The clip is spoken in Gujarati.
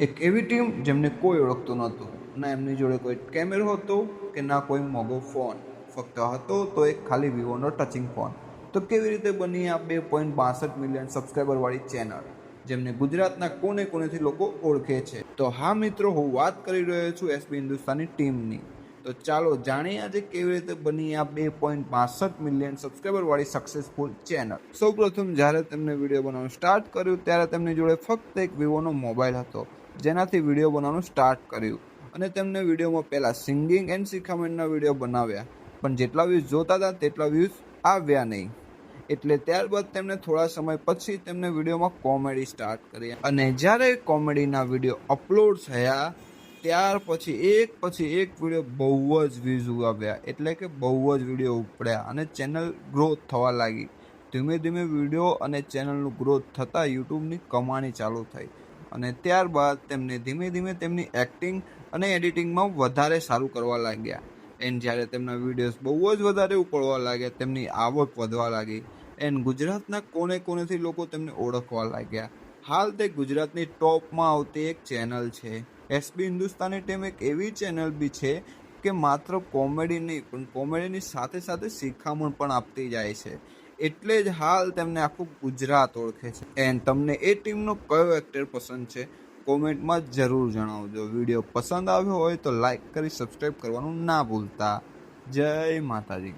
એક એવી ટીમ જેમને કોઈ ઓળખતું નહોતું. ના એમની જોડે કોઈ કેમેરો હતો કે ના કોઈ મોગો ફોન. ફક્ત હતો તો એક ખાલી વિવોનો ટચિંગ ફોન. તો કેવી રીતે બની આ બે પોઈન્ટ બાસઠ મિલિયન સબસ્ક્રાઈબરવાળી ચેનલ જેમને ગુજરાતના કોને કોનેથી લોકો ઓળખે છે? તો હા મિત્રો, હું વાત કરી રહ્યો છું એસબી હિન્દુસ્તાની ટીમની. તો ચાલો જાણીએ આજે કેવી રીતે બની આ બે પોઈન્ટ બાસઠ મિલિયન સબસ્ક્રાઈબરવાળી સક્સેસફુલ ચેનલ સૌપ્રથમ જ્યારે તેમને વીડિયો બનાવવાનું સ્ટાર્ટ કર્યું, ત્યારે તેમની જોડે ફક્ત એક વિવોનો મોબાઈલ હતો. જેનાથી વીડિયો બનાવવાનું સ્ટાર્ટ કર્યું. અને તેમને વિડીયોમાં પહેલાં સિંગિંગ એન્ડ શિખામણના વીડિયો બનાવ્યા. પણ જેટલા વ્યૂઝ જોતા હતા, તેટલા વ્યૂઝ આવ્યા નહીં. એટલે ત્યારબાદ તેમણે થોડા સમય પછી તેમને વિડીયોમાં કોમેડી સ્ટાર્ટ કરી. અને જ્યારે કોમેડીના વીડિયો અપલોડ થયા, ત્યાર પછી, એક પછી એક વીડિયો બહુ જ વ્યૂઝ આવ્યા એટલે કે બહુ જ વીડિયો ઉપડ્યા અને ચેનલ ગ્રોથ થવા લાગી. ધીમે ધીમે વીડિયો અને ચેનલનું ગ્રોથ થતાં યુટ્યુબની કમાણી ચાલુ થઈ. અને ત્યારબાદ તેમને ધીમે ધીમે તેમની એક્ટિંગ અને એડિટિંગમાં વધારે સારું કરવા લાગ્યા. એન્ડ જ્યારે તેમના વિડીયોઝ બહુ જ વધારે ઉપડવા લાગ્યા, તેમની આવક વધવા લાગી. એન્ડ ગુજરાતના કોને કોનેથી લોકો તેમને ઓળખવા લાગ્યા. હાલ તે ગુજરાતની ટોપમાં આવતી એક ચેનલ છે. એસબી હિન્દુસ્તાની ટીમ એક એવી ચેનલ બી છે કે માત્ર કોમેડી નહીં પણ કોમેડીની સાથે સાથે શિખામણ પણ આપતી જાય છે. એટલે જ હાલ તેમને આખું ગુજરાત ઓળખે છે. એન્ડ તમને એ ટીમનો કયો એક્ટર પસંદ છે, કોમેન્ટમાં જરૂર જણાવજો. વીડિયો પસંદ આવ્યો હોય તો લાઈક કરી સબસ્ક્રાઈબ કરવાનું ના ભૂલતા. જય માતાજી.